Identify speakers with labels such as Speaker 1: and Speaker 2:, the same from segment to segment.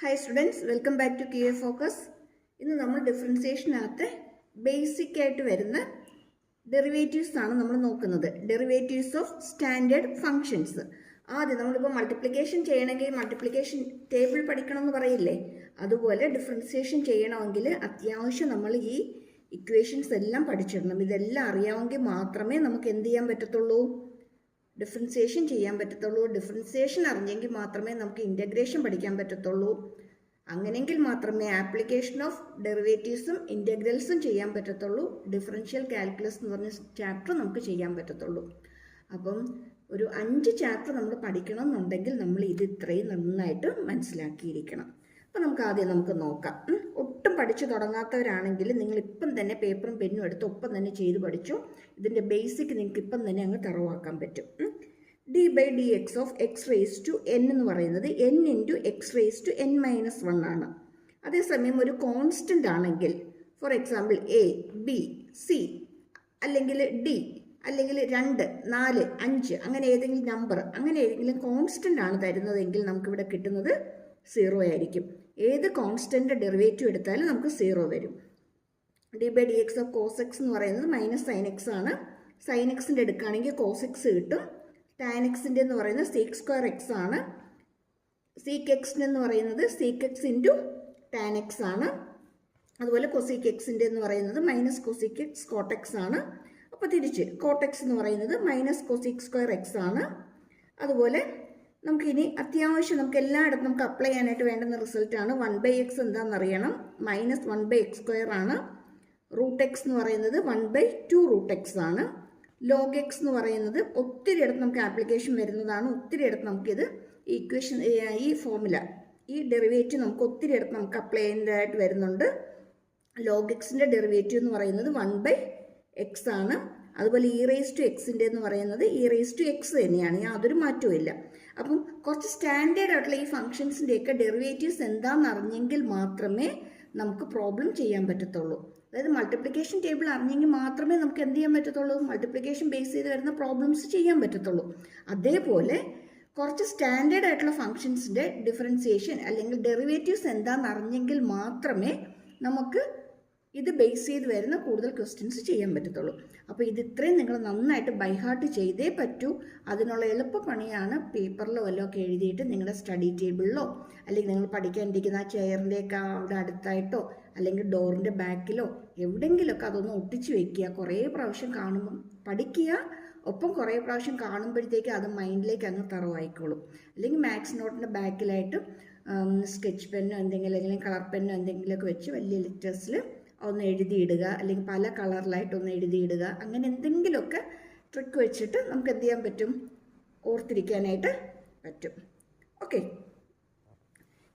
Speaker 1: Hi students welcome back to K A focus ഇന്ന് നമ്മൾ ഡിഫറൻസിയേഷനകത്ത് basic ആയിട്ട് വരുന്ന ഡെറിവേറ്റീവ്സ് ആണ് നമ്മൾ നോക്കുന്നത്. ഡെറിവേറ്റീവ്സ് ഓഫ് സ്റ്റാൻഡേർഡ് ഫങ്ഷൻസ് ആദ്യം നമ്മളിപ്പോൾ മൾട്ടിപ്ലിക്കേഷൻ ചെയ്യണമെങ്കിൽ മൾട്ടിപ്ലിക്കേഷൻ ടേബിൾ പഠിക്കണം എന്ന് പറയില്ലേ? അതുപോലെ ഡിഫറൻസിയേഷൻ ചെയ്യണമെങ്കിൽ അത്യാവശ്യം നമ്മൾ ഈ ഇക്വേഷൻസ് എല്ലാം പഠിച്ചിടണം. ഇതെല്ലാം അറിയാമെങ്കിൽ മാത്രമേ നമുക്ക് എന്ത് ചെയ്യാൻ പറ്റത്തുള്ളൂ? ഡിഫറൻസിയേഷൻ ചെയ്യാൻ പറ്റത്തുള്ളൂ ഡിഫറൻസിയേഷൻ അറിഞ്ഞെങ്കിൽ മാത്രമേ നമുക്ക് ഇന്റഗ്രേഷൻ പഠിക്കാൻ പറ്റത്തുള്ളൂ. അങ്ങനെയെങ്കിൽ മാത്രമേ ആപ്ലിക്കേഷൻ ഓഫ് ഡെറിവേറ്റീവ്സും ഇന്റഗ്രൽസും ചെയ്യാൻ പറ്റത്തുള്ളൂ. ഡിഫറൻഷ്യൽ കാൽക്കുലസ് എന്ന് പറഞ്ഞ ചാപ്റ്റർ നമുക്ക് ചെയ്യാൻ പറ്റത്തുള്ളൂ. അപ്പം ഒരു അഞ്ച് ചാപ്റ്റർ നമ്മൾ പഠിക്കണം എന്നുണ്ടെങ്കിൽ നമ്മൾ ഇത് ഇത്രയും നന്നായിട്ട് മനസ്സിലാക്കിയിരിക്കണം. അപ്പം നമുക്ക് ആദ്യം നമുക്ക് നോക്കാം. ഒട്ടും പഠിച്ചു തുടങ്ങാത്തവരാണെങ്കിൽ നിങ്ങൾ ഇപ്പം തന്നെ പേപ്പറും പെന്നും എടുത്ത് ഒപ്പം തന്നെ ചെയ്ത് പഠിച്ചു. ഇതിന്റെ ബേസിക് നിങ്ങൾക്ക് ഇപ്പം തന്നെ അങ്ങ് തറവാക്കാൻ പറ്റും. D by D X of X raise to N എന്ന് പറയുന്നത് N into X raise to N minus one ആണ്. അതേസമയം ഒരു കോൺസ്റ്റന്റ് ആണെങ്കിൽ for example A B C അല്ലെങ്കിൽ ഡി അല്ലെങ്കിൽ രണ്ട് നാല് അഞ്ച് അങ്ങനെ ഏതെങ്കിലും നമ്പർ അങ്ങനെ ഏതെങ്കിലും കോൺസ്റ്റന്റ് ആണ് തരുന്നതെങ്കിൽ നമുക്കിവിടെ കിട്ടുന്നത് സീറോ ആയിരിക്കും. ഏത് കോൺസ്റ്റന്റ് ഡെറിവേറ്റീവ് എടുത്താലും നമുക്ക് സീറോ വരും. D by D X of cos X എന്ന് പറയുന്നത് മൈനസ് സൈൻ എക്സ് ആണ്. സൈൻ എക്സിന്റെ എടുക്കുകയാണെങ്കിൽ കോസ് എക്സ് കിട്ടും. ടാൻ എക്സിന്റെ എന്ന് പറയുന്നത് സീക്ക് സ്ക്വയർ എക്സ് ആണ്. സീക്ക് എക്സിന്റെ എന്ന് പറയുന്നത് sec X into tan X ആണ്. അതുപോലെ കൊസീക്ക് എക്സിന്റെ എന്ന് പറയുന്നത് മൈനസ് കൊസീക്ക് എക്സ് കോട്ടെക്സ് ആണ്. അപ്പോൾ തിരിച്ച് കോട്ടെക്സ് എന്ന് പറയുന്നത് മൈനസ് കൊസീക്ക് സ്ക്വയർ എക്സ് ആണ്. അതുപോലെ നമുക്കിനി അത്യാവശ്യം നമുക്ക് എല്ലായിടത്തും നമുക്ക് അപ്ലൈ ചെയ്യാനായിട്ട് വേണ്ടുന്ന റിസൾട്ടാണ് വൺ ബൈ എക്സ് എന്താണെന്ന് അറിയണം minus one by X square ആണ്. റൂട്ട് എക്സ് എന്ന് പറയുന്നത് one by two root X ആണ്. ലോഗ് എക്സ് എന്ന് പറയുന്നത് ഒത്തിരി ഇടത്ത് നമുക്ക് ആപ്ലിക്കേഷൻ വരുന്നതാണ്. ഒത്തിരി ഇടത്ത് നമുക്കിത് ഈക്വേഷൻ ഈ ഫോർമുല ഈ ഡെറിവേറ്റീവ് നമുക്ക് ഒത്തിരി ഇടത്ത് നമുക്ക് അപ്ലൈ ചെയ്യേണ്ടതായിട്ട് വരുന്നുണ്ട്. ലോഗ് എക്സിന്റെ ഡെറിവേറ്റീവ് എന്ന് പറയുന്നത് വൺ ബൈ എക്സ് ആണ്. അതുപോലെ ഇ റേസ് ടു എക്സിന്റെ എന്ന് പറയുന്നത് ഇ റേസ് ടു എക്സ് തന്നെയാണ്. യാതൊരു മാറ്റവും ഇല്ല. അപ്പം കുറച്ച് സ്റ്റാൻഡേർഡ് ആയിട്ടുള്ള ഈ ഫംഗ്ഷൻസിന്റെയൊക്കെ ഡെറിവേറ്റീവ്സ് എന്താണെന്ന് അറിഞ്ഞെങ്കിൽ മാത്രമേ നമുക്ക് പ്രോബ്ലം ചെയ്യാൻ പറ്റത്തുള്ളൂ. അതായത് മൾട്ടിപ്ലിക്കേഷൻ ടേബിൾ അറിഞ്ഞെങ്കിൽ മാത്രമേ നമുക്ക് എന്ത് ചെയ്യാൻ പറ്റത്തുള്ളൂ? മൾട്ടിപ്ലിക്കേഷൻ ബേസ് ചെയ്ത് വരുന്ന പ്രോബ്ലംസ് ചെയ്യാൻ പറ്റത്തുള്ളൂ. അതേപോലെ കുറച്ച് സ്റ്റാൻഡേർഡ് ആയിട്ടുള്ള ഫംഗ്ഷൻസിന്റെ ഡിഫറൻസിയേഷൻ അല്ലെങ്കിൽ ഡെറിവേറ്റീവ്സ് എന്താണെന്ന് അറിഞ്ഞെങ്കിൽ മാത്രമേ നമുക്ക് ഇത് ബേസ് ചെയ്ത് വരുന്ന കൂടുതൽ ക്വസ്റ്റ്യൻസ് ചെയ്യാൻ പറ്റത്തുള്ളൂ. അപ്പോൾ ഇത് ഇത്രയും നിങ്ങൾ നന്നായിട്ട് ബൈഹാർട്ട് ചെയ്തേ പറ്റൂ. അതിനുള്ള എളുപ്പ പണിയാണ് പേപ്പറിലോ വല്ലതും ഒക്കെ എഴുതിയിട്ട് നിങ്ങളുടെ സ്റ്റഡി ടേബിളിലോ അല്ലെങ്കിൽ നിങ്ങൾ പഠിക്കാനിരിക്കുന്ന ആ ചെയറിന്റെയൊക്കെ അവിടെ അടുത്തായിട്ടോ അല്ലെങ്കിൽ ഡോറിന്റെ ബാക്കിലോ എവിടെയെങ്കിലുമൊക്കെ അതൊന്ന് ഒട്ടിച്ച് വെക്കുക. കുറേ പ്രാവശ്യം കാണുമ്പം പഠിക്കുക. ഒപ്പം കുറേ പ്രാവശ്യം കാണുമ്പോഴത്തേക്ക് അത് മൈൻഡിലേക്ക് അങ്ങ് തറവായിക്കോളും. അല്ലെങ്കിൽ മാത്സ് നോട്ടിന്റെ ബാക്കിലായിട്ട് സ്കെച്ച് പെന്നോ എന്തെങ്കിലും അല്ലെങ്കിൽ കളർ പെന്നോ എന്തെങ്കിലുമൊക്കെ വെച്ച് വലിയ ലെറ്റേഴ്സിൽ ഒന്ന് എഴുതിയിടുക അല്ലെങ്കിൽ പല കളറിലായിട്ട് ഒന്ന് എഴുതിയിടുക അങ്ങനെ എന്തെങ്കിലുമൊക്കെ ട്രിക്ക് വെച്ചിട്ട് നമുക്ക് എന്ത് ചെയ്യാൻ പറ്റും? ഓർത്തിരിക്കാനായിട്ട് പറ്റും. ഓക്കെ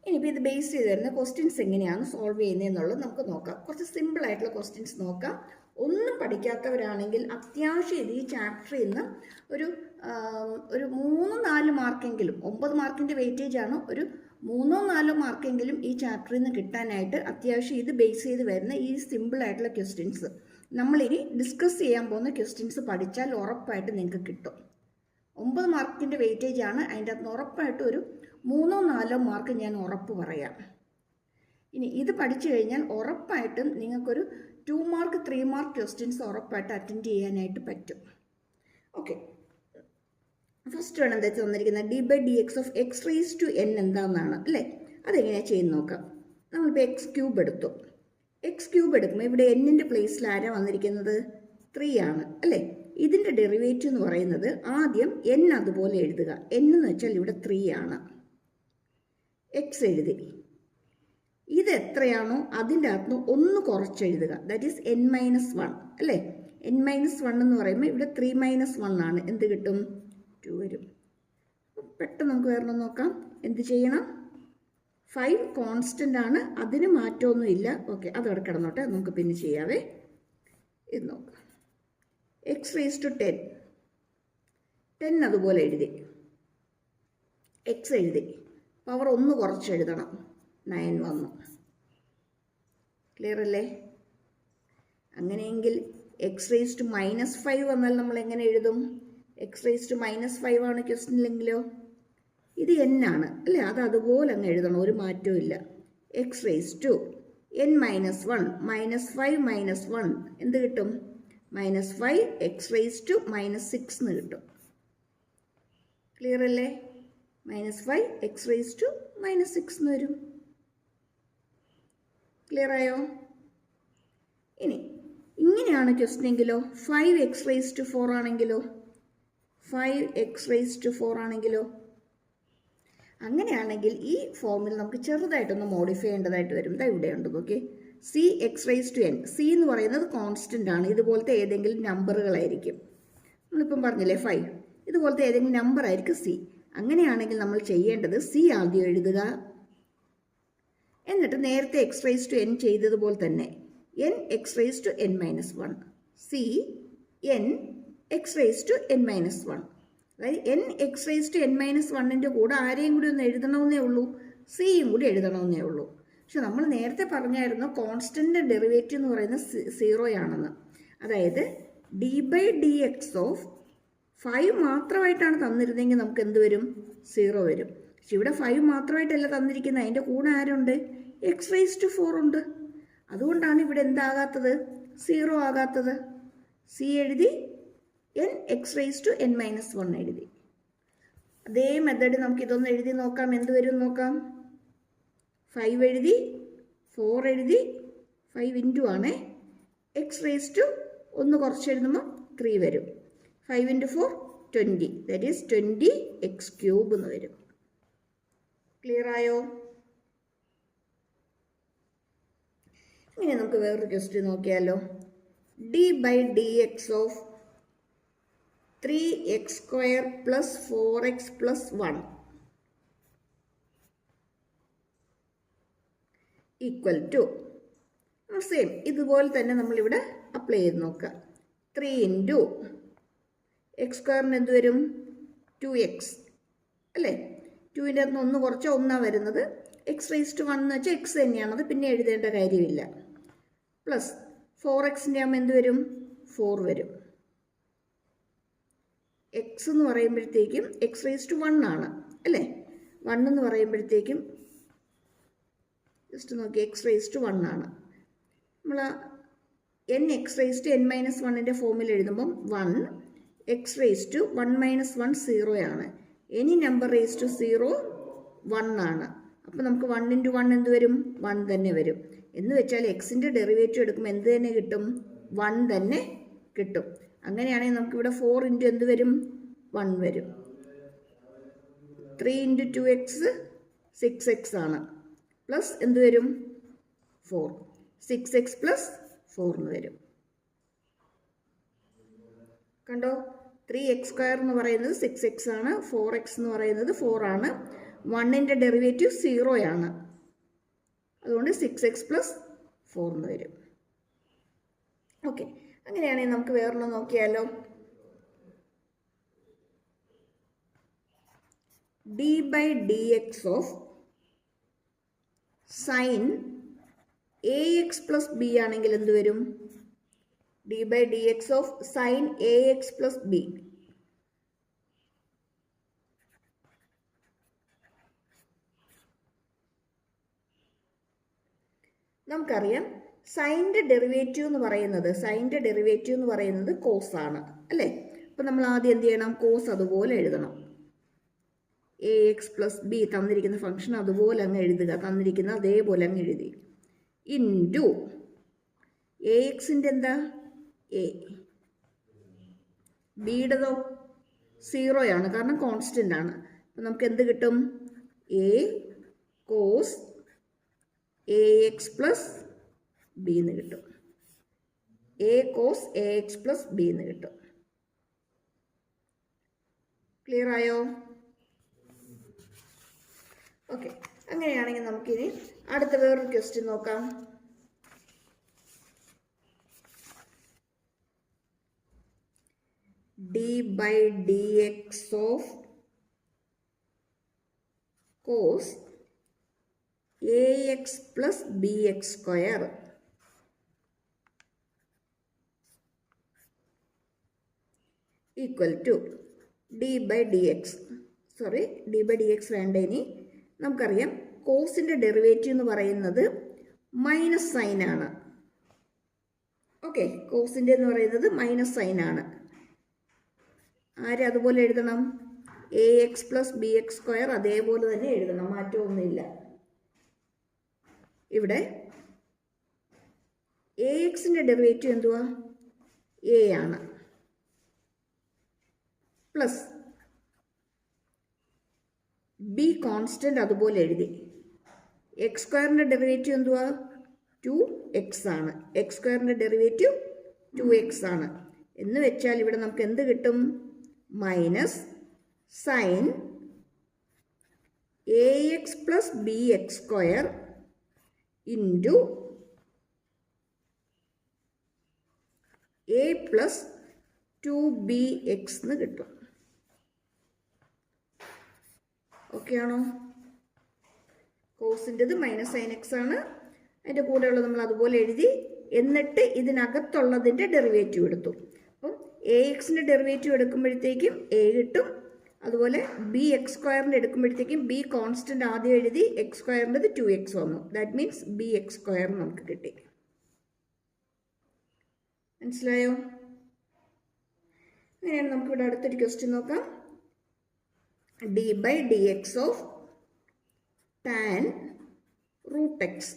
Speaker 1: ഇനിയിപ്പോൾ ഇത് ബേസ് ചെയ്ത് തരുന്ന ക്വസ്റ്റ്യൻസ് എങ്ങനെയാണ് സോൾവ് ചെയ്യുന്നതെന്നുള്ളത് നമുക്ക് നോക്കാം. കുറച്ച് സിമ്പിൾ ആയിട്ടുള്ള ക്വസ്റ്റ്യൻസ് നോക്കാം. ഒന്നും പഠിക്കാത്തവരാണെങ്കിൽ അത്യാവശ്യം ഇത് ഈ ചാപ്റ്ററിൽ നിന്ന് ഒരു ഒരു മൂന്ന് നാല് മാർക്കെങ്കിലും ഒമ്പത് മാർക്കിന്റെ വെയിറ്റേജാണ് ഒരു മൂന്നോ നാലോ മാർക്കെങ്കിലും ഈ ചാപ്റ്ററിൽ നിന്ന് കിട്ടാനായിട്ട് അത്യാവശ്യം ഇത് ബേസ് ചെയ്ത് വരുന്ന ഈ സിമ്പിൾ ആയിട്ടുള്ള ക്വസ്റ്റ്യൻസ് നമ്മളിനി ഡിസ്കസ് ചെയ്യാൻ പോകുന്ന ക്വസ്റ്റ്യൻസ് പഠിച്ചാൽ ഉറപ്പായിട്ട് നിങ്ങൾക്ക് കിട്ടും. ഒമ്പത് മാർക്കിന്റെ വെയിറ്റേജ് ആണ്. അതിന്റെ അകത്ത് ഉറപ്പായിട്ട് ഒരു മൂന്നോ നാലോ മാർക്ക് ഞാൻ ഉറപ്പ് പറയാം. ഇനി ഇത് പഠിച്ചു കഴിഞ്ഞാൽ ഉറപ്പായിട്ടും നിങ്ങൾക്കൊരു two mark three mark questions ഉറപ്പായിട്ട് അറ്റൻഡ് ചെയ്യാനായിട്ട് പറ്റും. ഓക്കെ ഫസ്റ്റ് ആണ് എന്താ തന്നിരിക്കുന്നത്? D by D X of X raise to N എന്താണെന്നാണ് അല്ലേ? അതെങ്ങനെയാണ് ചെയ്യുന്ന നോക്കാം. നമ്മളിപ്പോൾ എക്സ് ക്യൂബ് എടുത്തു. എക്സ് ക്യൂബ് എടുക്കുമ്പോൾ ഇവിടെ എന്നിന്റെ പ്ലേസിൽ ആരാ വന്നിരിക്കുന്നത്? ത്രീ ആണ് അല്ലേ? ഇതിന്റെ ഡെറിവേറ്റീവ് എന്ന് പറയുന്നത് ആദ്യം എൻ അതുപോലെ എഴുതുക. എൻ എന്ന് വെച്ചാൽ ഇവിടെ ത്രീ ആണ്. എക്സ് എഴുതി. ഇത് എത്രയാണോ അതിന്റെ അകത്ത് ഒന്ന് കുറച്ചെഴുതുക. That is N minus one അല്ലേ? എൻ മൈനസ് വൺ എന്ന് പറയുമ്പോൾ ഇവിടെ ത്രീ മൈനസ് വൺ ആണ്. എന്ത് കിട്ടും? ടു വരും പെട്ടെന്ന് നമുക്ക് വേറെ നോക്കാം. എന്ത് ചെയ്യണം? ഫൈവ് കോൺസ്റ്റന്റ് ആണ്. അതിന് മാറ്റമൊന്നുമില്ല ഓക്കെ അതവിടെ കിടന്നോട്ടെ. നമുക്ക് പിന്നെ ചെയ്യാവേ. ഇത് നോക്കാം. X raise to ten ten അതുപോലെ എഴുതി. എക്സ് എഴുതി. പവർ ഒന്ന് കുറച്ച് എഴുതണം. നയൻ വന്നു. ക്ലിയർ അല്ലേ? അങ്ങനെയെങ്കിൽ X raise to minus five വന്നാൽ നമ്മൾ എങ്ങനെ എഴുതും? X raise to minus five ആണ് ക്വസ്റ്റിനില്ലെങ്കിലോ ഇത് എൻ ആണ്. അല്ലേ? അത് അതുപോലെ അങ്ങ് എഴുതണം. ഒരു മാറ്റവും ഇല്ല. X raise to N minus one minus five minus one എന്ത് കിട്ടും? Minus five X raise to minus six എന്ന് കിട്ടും. ക്ലിയർ അല്ലേ? Minus five X raise to minus six എന്ന് വരും. ക്ലിയർ ആയോ? ഇനി ഇങ്ങനെയാണ് ക്വസ്റ്റിനെങ്കിലോ five X raise to four ആണെങ്കിലോ? Five X raise to four ആണെങ്കിലോ? അങ്ങനെയാണെങ്കിൽ ഈ ഫോമിൽ നമുക്ക് ചെറുതായിട്ടൊന്ന് മോഡിഫൈ ചെയ്യേണ്ടതായിട്ട് വരും. ഇതാ ഇവിടെ ഉണ്ട് നോക്കി C X raise to N C എന്ന് പറയുന്നത് കോൺസ്റ്റന്റ് ആണ്. ഇതുപോലത്തെ ഏതെങ്കിലും നമ്പറുകളായിരിക്കും. നമ്മളിപ്പം പറഞ്ഞില്ലേ ഫൈവ്. ഇതുപോലത്തെ ഏതെങ്കിലും നമ്പർ ആയിരിക്കും സി അങ്ങനെയാണെങ്കിൽ നമ്മൾ ചെയ്യേണ്ടത് സി ആദ്യം എഴുതുക. എന്നിട്ട് നേരത്തെ എക്സ് റേസ് ടു എൻ ചെയ്തതുപോലെ തന്നെ N X raise to N minus one. C N X raise to N minus one അതായത് N X raise to N minus വണ്ണിന്റെ കൂടെ ആരെയും കൂടി ഒന്ന് എഴുതണമെന്നേ ഉള്ളൂ സിയും കൂടി എഴുതണമെന്നേ ഉള്ളൂ. പക്ഷെ നമ്മൾ നേരത്തെ പറഞ്ഞായിരുന്നു കോൺസ്റ്റന്റ് ഡെറിവേറ്റീവ് എന്ന് പറയുന്നത് സീറോയാണെന്ന് അതായത് D by D X of five മാത്രമായിട്ടാണ് തന്നിരുന്നെങ്കിൽ നമുക്ക് എന്ത് വരും? സീറോ വരും. പക്ഷെ ഇവിടെ ഫൈവ് മാത്രമായിട്ടല്ല തന്നിരിക്കുന്നത്. അതിന്റെ കൂടെ ആരുണ്ട്? എക്സ് റേസ് ടു ഫോർ ഉണ്ട്. അതുകൊണ്ടാണ് ഇവിടെ എന്താകാത്തത്? സീറോ ആകാത്തത്. സി എഴുതി N X raise to N minus one എഴുതി. അതേ മെത്തേഡ് നമുക്ക് ഇതൊന്ന് എഴുതി നോക്കാം. എന്ത് വരും നോക്കാം. ഫൈവ് എഴുതി ഫോർ എഴുതി ഫൈവ് ഇന്റു ആണേ. എക്സ് റേസ് ടു ഒന്ന് കുറച്ച് എഴുതുമ്പോൾ ത്രീ വരും. Five into four twenty that is twenty X cube എന്ന് വരും. ക്ലിയർ ആയോ? ഇനി നമുക്ക് വേറൊരു ക്വസ്റ്റ്യൻ നോക്കിയാലോ. D by D X of three X square plus four X plus one equal to same ഇതുപോലെ തന്നെ നമ്മളിവിടെ അപ്ലൈ ചെയ്ത് നോക്കാം ത്രീ ഇന്റു എക്സ് സ്ക്വയറിന് എന്ത് വരും? ടു എക്സ് അല്ലേ? ടുവിന്റെ അകത്ത് ഒന്ന് കുറച്ച് ഒന്നാണ് വരുന്നത്. എക്സ് റേസ് ടു വൺ എന്ന് വെച്ചാൽ എക്സ് തന്നെയാണത് പിന്നെ എഴുതേണ്ട കാര്യമില്ല. പ്ലസ് ഫോർ എക്സിന്റെ ആകുമ്പോൾ എന്ത് വരും? ഫോർ വരും. എക്സ് എന്ന് പറയുമ്പോഴത്തേക്കും എക്സ് റേസ് ടു വൺ ആണ് അല്ലേ? വൺ എന്ന് പറയുമ്പോഴത്തേക്കും ജസ്റ്റ് നോക്കി എക്സ് റേസ് ടു വൺ ആണ്. നമ്മൾ N X raise to N minus വണ്ണിന്റെ ഫോമിൽ എഴുതുമ്പം one X raise to one minus one zero ആണ്. Any number raise to zero one ആണ്. അപ്പോൾ നമുക്ക് വൺ ഇന്റു വൺ എന്ത് വരും? വൺ തന്നെ വരും. എന്ന് വെച്ചാൽ എക്സിന്റെ ഡെറിവേറ്റീവ് എടുക്കുമ്പോൾ എന്ത് തന്നെ കിട്ടും? വൺ തന്നെ കിട്ടും. അങ്ങനെയാണെങ്കിൽ നമുക്കിവിടെ ഫോർ ഇന്റു എന്ത് വരും? വൺ വരും. Three into two X six X ആണ്. പ്ലസ് എന്ത് വരും? Four six X plus four എന്ന് വരും. കണ്ടോ? ത്രീ എക്സ് സ്ക്വയർ എന്ന് പറയുന്നത് സിക്സ് എക്സ് ആണ്. ഫോർ എക്സ് എന്ന് പറയുന്നത് ഫോർ ആണ്. വണ്ണിന്റെ ഡെറിവേറ്റീവ് സീറോ ആണ്. അതുകൊണ്ട് സിക്സ് എക്സ് പ്ലസ് ഫോർ എന്ന് വരും. ഓക്കെ അങ്ങനെയാണെങ്കിൽ നമുക്ക് വേറൊന്ന് നോക്കിയാലോ. D by D X of sine A X plus B ആണെങ്കിൽ എന്ത് വരും? D by D X of sine A X plus B നമുക്കറിയാം സൈന്റെ ഡെറിവേറ്റീവ് എന്ന് പറയുന്നത് സൈന്റെ ഡെറിവേറ്റീവ് എന്ന് പറയുന്നത് കോസ് ആണ് അല്ലേ? അപ്പം നമ്മൾ ആദ്യം എന്ത് ചെയ്യണം? കോസ് അതുപോലെ എഴുതണം. എ എക്സ് പ്ലസ് ബി തന്നിരിക്കുന്ന ഫംഗ്ഷൻ അതുപോലെ അങ്ങ് എഴുതുക. തന്നിരിക്കുന്ന അതേപോലെ അങ്ങ് എഴുതി. ഇന്റു എ എക്സിന്റെ എന്താ? എ ബിയുടേതോ സീറോയാണ് കാരണം കോൺസ്റ്റന്റ് ആണ്. അപ്പം നമുക്ക് എന്ത് കിട്ടും? A cos A X plus B എന്ന് കിട്ടും. A cos A X plus B എന്ന് കിട്ടും. ക്ലിയർ ആയോ? ഓക്കെ അങ്ങനെയാണെങ്കിൽ നമുക്കിനി അടുത്ത വേറൊരു ക്വസ്റ്റ്യൻ നോക്കാം. D by d x of cos a x plus b x square equal to d by d x sorry d by d x വേണ്ട ഇനി. നമുക്കറിയാം കോസിന്റെ ഡെറിവേറ്റീവ് എന്ന് പറയുന്നത് മൈനസ് സൈൻ ആണ്. ഓക്കെ കോസിന്റെ എന്ന് പറയുന്നത് മൈനസ് സൈൻ ആണ്. ആരെ അതുപോലെ എഴുതണം? A X plus B X square അതേപോലെ തന്നെ എഴുതണം മാറ്റമൊന്നുമില്ല. ഇവിടെ എ എക്സിന്റെ ഡെറിവേറ്റീവ് എന്തുവാ? എ ആണ്. പ്ലസ് ബി കോൺസ്റ്റന്റ് അതുപോലെ എഴുതി. എക്സ് സ്ക്വയറിന്റെ ഡെറിവേറ്റീവ് എന്തുവാ? ടു എക്സ് ആണ്. എക്സ് സ്ക്വയറിന്റെ ഡെറിവേറ്റീവ് ടു എക്സ് ആണ്. എന്ന് വെച്ചാൽ ഇവിടെ നമുക്ക് എന്ത് കിട്ടും? Minus sine A X plus B X square into A plus two B X എന്ന് കിട്ടും. ഓക്കെ ആണോ? കോസിന്റെത് മൈനസ് സൈൻ എക്സ് ആണ്. അതിന്റെ കൂടെയുള്ളത് നമ്മൾ അതുപോലെ എഴുതി. എന്നിട്ട് ഇതിനകത്തുള്ളതിന്റെ ഡെറിവേറ്റീവ് എടുത്തു. അപ്പം എ എക്സിന്റെ ഡെറിവേറ്റീവ് എടുക്കുമ്പോഴത്തേക്കും എ കിട്ടും. അതുപോലെ ബി എക്സ് സ്ക്വയറിന്റെ എടുക്കുമ്പോഴത്തേക്കും ബി കോൺസ്റ്റന്റ് ആദ്യം എഴുതി എക്സ് സ്ക്വയറിന്റെത് ടു എക്സ് വന്നു. That means B X square നമുക്ക് കിട്ടി. മനസ്സിലായോ? അങ്ങനെയാണ് നമുക്കിവിടെ അടുത്തൊരു ക്വസ്റ്റ്യൻ നോക്കാം. D by D X of tan root X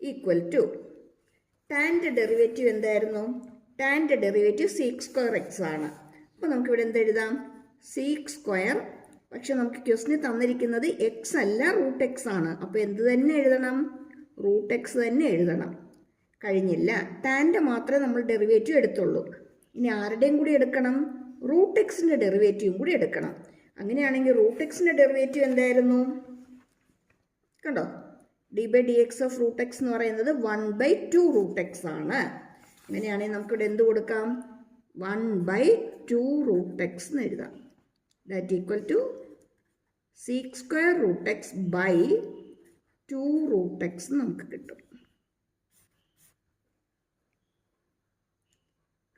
Speaker 1: equal to ടാന്റെ derivative എന്തായിരുന്നു? ടാന്റെ ഡെറിവേറ്റീവ് സീക്ക് സ്ക്വയർ എക്സ് ആണ്. അപ്പോൾ നമുക്കിവിടെ എന്ത് എഴുതാം? സീക്ക് സ്ക്വയർ പക്ഷെ നമുക്ക് ക്വസ്റ്റിന് തന്നിരിക്കുന്നത് എക്സ് അല്ല റൂട്ട് എക്സ് ആണ്. അപ്പോൾ എന്ത് തന്നെ എഴുതണം? റൂട്ട് എക്സ് തന്നെ എഴുതണം. കഴിഞ്ഞില്ല. ടാന്റെ മാത്രമേ നമ്മൾ ഡെറിവേറ്റീവ് എടുത്തുള്ളൂ. ഇനി ആരുടെയും കൂടി എടുക്കണം? റൂട്ട് എക്സിന്റെ ഡെറിവേറ്റീവും കൂടി എടുക്കണം. അങ്ങനെയാണെങ്കിൽ റൂട്ട് എക്സിന്റെ ഡെറിവേറ്റീവ് എന്തായിരുന്നു? കണ്ടോ? D by D X of root X എന്ന് പറയുന്നത് one by two root X ആണ്. അങ്ങനെയാണെങ്കിൽ നമുക്കിവിടെ എന്ത് കൊടുക്കാം? One by two root X എന്ന് എഴുതാം. That equal to sec square root X by two root X നമുക്ക് കിട്ടും.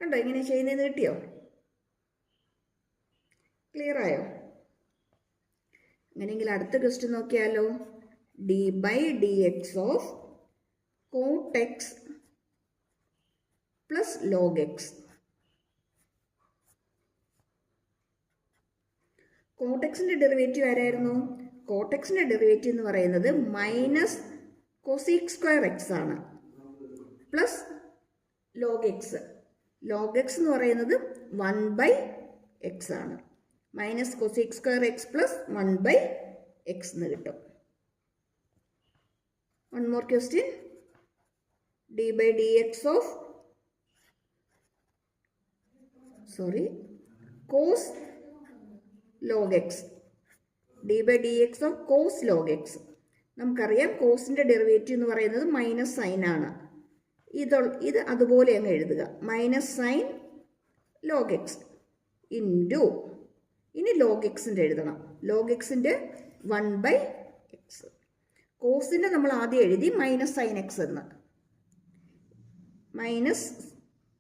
Speaker 1: കണ്ടോ? ഇങ്ങനെ ചെയ്യുന്നതെന്ന് കിട്ടിയോ? ക്ലിയർ ആയോ? അങ്ങനെയെങ്കിൽ അടുത്ത ക്വസ്റ്റ്യൻ നോക്കിയാലോ. D by d x of cot x plus log x കോട്ടക്സിന്റെ derivative ആരായിരുന്നു? കോട്ടക്സിന്റെ ഡെറിവേറ്റീവ് എന്ന് പറയുന്നത് മൈനസ് കൊസീക് സ്ക്വയർ എക്സ് ആണ്. Plus log x log x എന്ന് പറയുന്നത് വൺ ബൈ എക്സ് ആണ്. Minus cosec square x plus one by x എന്ന് കിട്ടും. One more question d by d x of sorry cos log x d by d x of cos log x നമുക്കറിയാം കോസിന്റെ derivative എന്ന് പറയുന്നത് minus sine ആണ്. ഇത് ഇത് അതുപോലെ അങ്ങ് എഴുതുക. Minus sine log x into ഇനി ലോഗ് എക്സിന്റെ എഴുതണം. ലോഗ് എക്സിന്റെ വൺ ബൈ എക്സ് കോസിന്റെ നമ്മൾ ആദ്യം എഴുതി മൈനസ് സൈൻ എക്സ് എന്ന്. മൈനസ്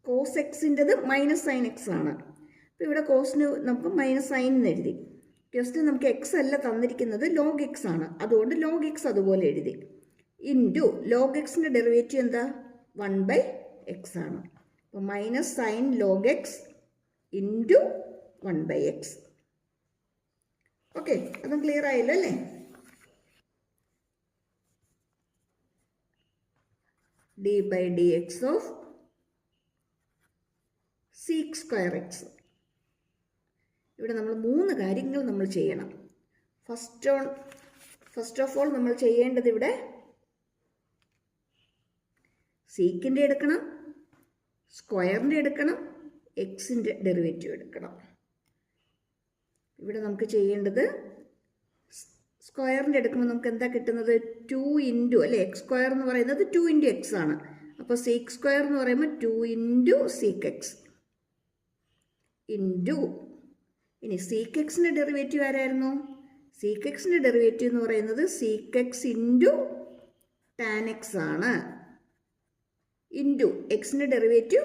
Speaker 1: കോസ് എക്സിന്റെത് മൈനസ് സൈൻ എക്സ് ആണ്. അപ്പോൾ ഇവിടെ കോസിന് നമുക്ക് മൈനസ് സൈൻ എന്ന് എഴുതി. ജസ്റ്റ് നമുക്ക് എക്സ് അല്ല തന്നിരിക്കുന്നത് ലോഗ് എക്സ് ആണ്. അതുകൊണ്ട് ലോഗ് എക്സ് അതുപോലെ എഴുതി. ഇന്റു ലോഗ് എക്സിന്റെ ഡെറിവേറ്റീവ് എന്താ? വൺ ബൈ എക്സ് ആണ്. അപ്പോൾ minus sine log x into one by x okay അതും ക്ലിയർ ആയില്ല അല്ലേ? D by d x of sec square x ഇവിടെ നമ്മൾ മൂന്ന് കാര്യങ്ങൾ നമ്മൾ ചെയ്യണം. First on first of all നമ്മൾ ചെയ്യേണ്ടത് ഇവിടെ സീക്കിന്റെ എടുക്കണം സ്ക്വയറിന്റെ എടുക്കണം എക്സിന്റെ ഡെറിവേറ്റീവ് എടുക്കണം. ഇവിടെ നമുക്ക് ചെയ്യേണ്ടത് സ്ക്വയറിന്റെ എടുക്കുമ്പോൾ നമുക്ക് എന്താ കിട്ടുന്നത്? ടു ഇന്റു അല്ലേ? എക്സ് സ്ക്വയർ എന്ന് പറയുന്നത് ടു ഇന്റു എക്സ് ആണ്. അപ്പോൾ സീക്ക് സ്ക്വയർ എന്ന് പറയുമ്പോൾ two into sec x into ഇനി സീക്ക് എക്സിന്റെ ഡെറിവേറ്റീവ് ആരായിരുന്നു? സീക്ക് എക്സിന്റെ ഡെറിവേറ്റീവ് എന്ന് പറയുന്നത് sec x into tan x ആണ്. ഇന്റു എക്സിന്റെ ഡെറിവേറ്റീവ്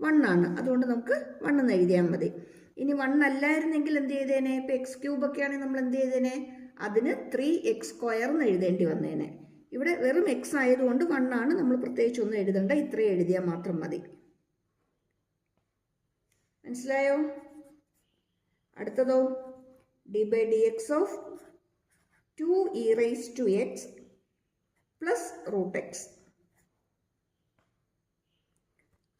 Speaker 1: വൺ ആണ്. അതുകൊണ്ട് നമുക്ക് വൺ എന്ന് എഴുതിയാൽ മതി. ഇനി വൺ അല്ലായിരുന്നെങ്കിൽ എന്ത് ചെയ്തേനെ? ഇപ്പം എക്സ് ക്യൂബ് ഒക്കെ ആണെങ്കിൽ നമ്മൾ എന്ത് ചെയ്തേനെ? അതിന് ത്രീ എക്സ് സ്ക്വയർ എന്ന് എഴുതേണ്ടി വന്നേനെ. ഇവിടെ വെറും എക്സ് ആയതുകൊണ്ട് വൺ ആണ് നമ്മൾ പ്രത്യേകിച്ച് ഒന്നും എഴുതണ്ട. ഇത്രയും എഴുതിയാൽ മാത്രം മതി. മനസ്സിലായോ? അടുത്തതോ? D by d x of two e raise to x plus root x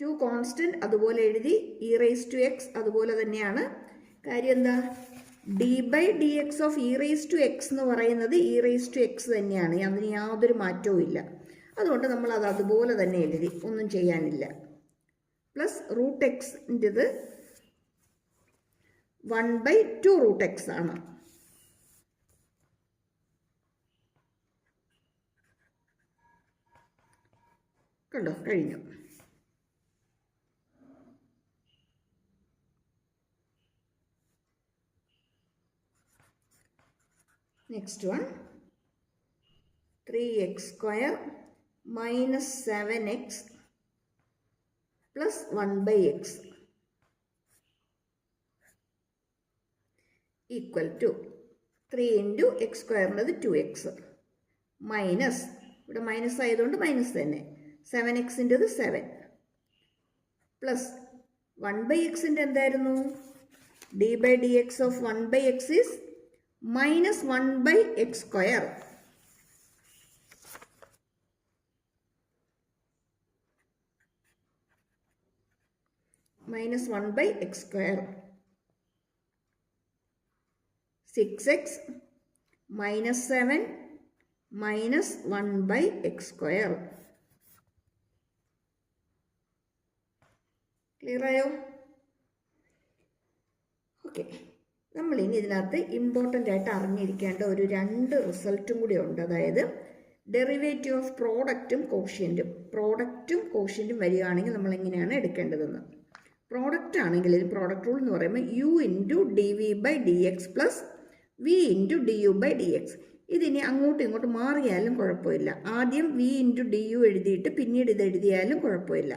Speaker 1: two constant അതുപോലെ എഴുതി ഇ റേസ് ടു എക്സ് അതുപോലെ തന്നെയാണ്. കാര്യം എന്താ? D by d x of e raise to x എന്ന് പറയുന്നത് ഇ റേസ് ടു എക്സ് തന്നെയാണ്. അതിന് യാതൊരു മാറ്റവും ഇല്ല. അതുകൊണ്ട് നമ്മൾ അത് അതുപോലെ തന്നെ എഴുതി. ഒന്നും ചെയ്യാനില്ല. Plus root എക്സിന്റെത് one by two root x ആണ്. കണ്ടോ? കഴിഞ്ഞു. Next one three x square minus seven x plus one by x equal to three into x സ്ക്വയറിന്റെത് two x minus ഇവിടെ മൈനസ് ആയതുകൊണ്ട് മൈനസ് തന്നെ. സെവൻ എക്സിന്റെത് സെവൻ പ്ലസ് വൺ ബൈ എക്സിന്റെ എന്തായിരുന്നു? D by d x of one by x is minus one by x square minus one by x square six x minus seven minus one by x square clear ആയോ okay നമ്മൾ ഇനി ഇതിനകത്ത് important ആയിട്ട് അറിഞ്ഞിരിക്കേണ്ട ഒരു രണ്ട് റിസൾട്ടും കൂടി ഉണ്ട്. അതായത് ഡെറിവേറ്റീവ് ഓഫ് പ്രോഡക്റ്റും കോഷ്യന്റും പ്രോഡക്റ്റും കോഷ്യന്റും വരികയാണെങ്കിൽ നമ്മൾ എങ്ങനെയാണ് എടുക്കേണ്ടതെന്ന്. പ്രോഡക്റ്റ് ആണെങ്കിൽ ഇത് പ്രോഡക്റ്റ് റൂൾ എന്ന് പറയുമ്പോൾ u into d v by d x plus v into d u by d x ഇതിനി അങ്ങോട്ടും ഇങ്ങോട്ടും മാറിയാലും കുഴപ്പമില്ല. ആദ്യം വി ഇന്റു ഡി യു എഴുതിയിട്ട് പിന്നീട് ഇത് എഴുതിയാലും കുഴപ്പമില്ല.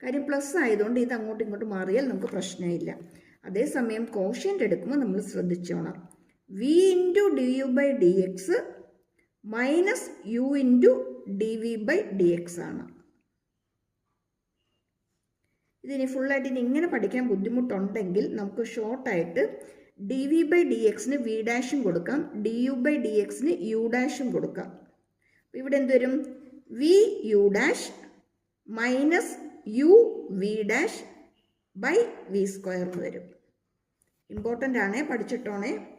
Speaker 1: കാര്യം പ്ലസ് ആയതുകൊണ്ട് ഇത് അങ്ങോട്ടും ഇങ്ങോട്ടും മാറിയാൽ നമുക്ക് പ്രശ്നമില്ല. അതേസമയം കോഷ്യന്റ് എടുക്കുമ്പോൾ നമ്മൾ ശ്രദ്ധിച്ചോണം. V into d u by d x minus u into d v by d x ആണ്. ഇതിനി ഫുള്ളായിട്ട് ഇനി ഇങ്ങനെ പഠിക്കാൻ ബുദ്ധിമുട്ടുണ്ടെങ്കിൽ നമുക്ക് ഷോർട്ടായിട്ട് ഡി വി ബൈ ഡി എക്സിന് വി ഡാഷും കൊടുക്കാം. ഡി യു ബൈ ഡി എക്സിന് യു ഡാഷും കൊടുക്കാം. ഇവിടെ എന്ത് വരും? V u dash minus u v dash by v square എന്ന് വരും. ഇമ്പോർട്ടന്റ് ആണേ പഠിച്ചിട്ടോണേ.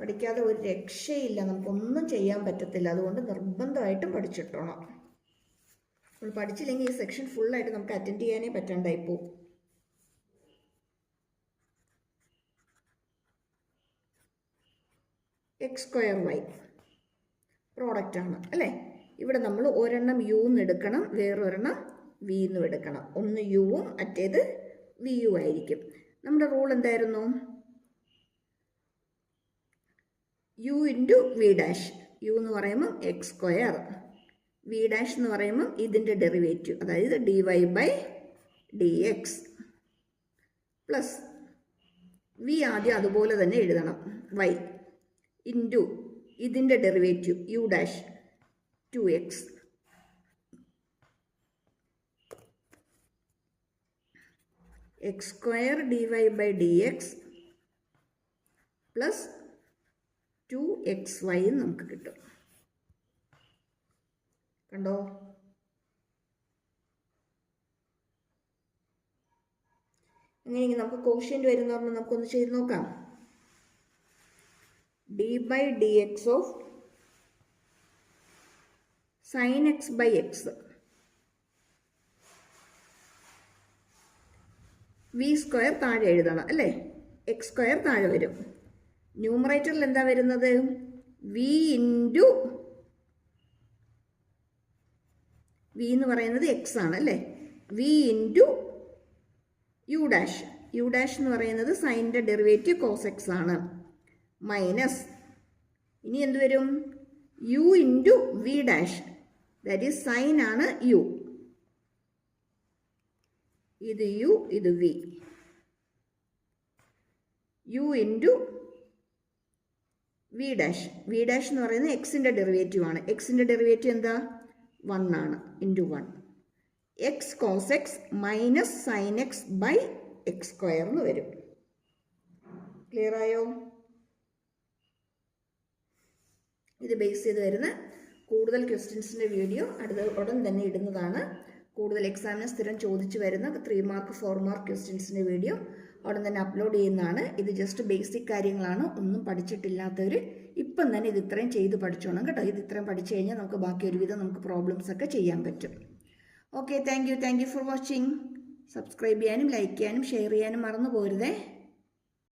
Speaker 1: പഠിക്കാതെ ഒരു രക്ഷയില്ല. നമുക്കൊന്നും ചെയ്യാൻ പറ്റത്തില്ല. അതുകൊണ്ട് നിർബന്ധമായിട്ടും പഠിച്ചിട്ടോണം. നമ്മൾ പഠിച്ചില്ലെങ്കിൽ ഈ സെക്ഷൻ ഫുള്ളായിട്ട് നമുക്ക് അറ്റൻഡ് ചെയ്യാനേ പറ്റണ്ടായി പോവും. എക്സ് സ്ക്വയർ വൈ പ്രോഡക്റ്റ് ആണ് അല്ലേ? ഇവിടെ നമ്മൾ ഒരെണ്ണം യു എന്ന് എടുക്കണം. വേറൊരെണ്ണം വി എന്നും എടുക്കണം. ഒന്ന് യുവും മറ്റേത് വി യു ആയിരിക്കും. നമ്മുടെ റൂൾ എന്തായിരുന്നു? U into v dash u എന്ന് പറയുമ്പം എക്സ് സ്ക്വയർ വി ഡാഷ് എന്ന് പറയുമ്പം ഇതിന്റെ ഡെറിവേറ്റീവ് അതായത് d y by d x plus v ആദ്യം അതുപോലെ തന്നെ എഴുതണം. വൈ ഇന്റു ഇതിന്റെ derivative u dash two x x square d y by d x plus two x y നമുക്ക് കിട്ടും. കണ്ടോ? അങ്ങനെയെങ്കിൽ നമുക്ക് കോഷ്യന്റ് വരുന്ന പറഞ്ഞാൽ നമുക്കൊന്ന് ചെയ്ത് നോക്കാം. D by d x of sine x by x v square താഴെ എഴുതണം അല്ലേ? എക്സ് സ്ക്വയർ താഴെ വരും. ന്യൂമറേറ്ററിൽ എന്താ വരുന്നത്? വി ഇന്റു വി എന്ന് പറയുന്നത് എക്സ് ആണ് അല്ലേ? V into u dash u dash എന്ന് പറയുന്നത് സൈന്റെ ഡെറിവേറ്റീവ് കോസ് എക്സ് ആണ്. മൈനസ് ഇനി എന്ത് വരും? U into v dash that is sine ആണ് യു ഇത് യു ഇത് v. U into v dash. V dash എന്ന് പറയുന്നത് എക്സിന്റെ ഡെറിവേറ്റീവ് ആണ്. എക്സിന്റെ ഡെറിവേറ്റീവ് എന്താ? വൺ ആണ്. Into one x cos x minus sine x by x square എന്ന് വരും. ക്ലിയർ ആയോ? ഇത് ബേസ് ചെയ്ത് വരുന്ന കൂടുതൽ ക്വസ്റ്റ്യൻസിന്റെ വീഡിയോ അടുത്ത ഉടൻ തന്നെ ഇടുന്നതാണ്. കൂടുതൽ എക്സാമിന് സ്ഥിരം ചോദിച്ചു വരുന്ന ത്രീ മാർക്ക് ഫോർ മാർക്ക് ക്വസ്റ്റ്യൻസിന്റെ വീഡിയോ അവിടെ തന്നെ അപ്ലോഡ് ചെയ്യുന്നതാണ്. ഇത് ജസ്റ്റ് ബേസിക് കാര്യങ്ങളാണ്. ഒന്നും പഠിച്ചിട്ടില്ലാത്തവർ ഇപ്പം തന്നെ ഇത് ഇത്രയും ചെയ്ത് പഠിച്ചോണം കേട്ടോ. ഇത് ഇത്രയും പഠിച്ചു കഴിഞ്ഞാൽ നമുക്ക് ബാക്കി ഒരുവിധം നമുക്ക് പ്രോബ്ലംസ് ഒക്കെ ചെയ്യാൻ പറ്റും. Okay thank you thank you for watching subscribe ചെയ്യാനും ലൈക്ക് ചെയ്യാനും ഷെയർ ചെയ്യാനും മറന്നു പോരുതേ.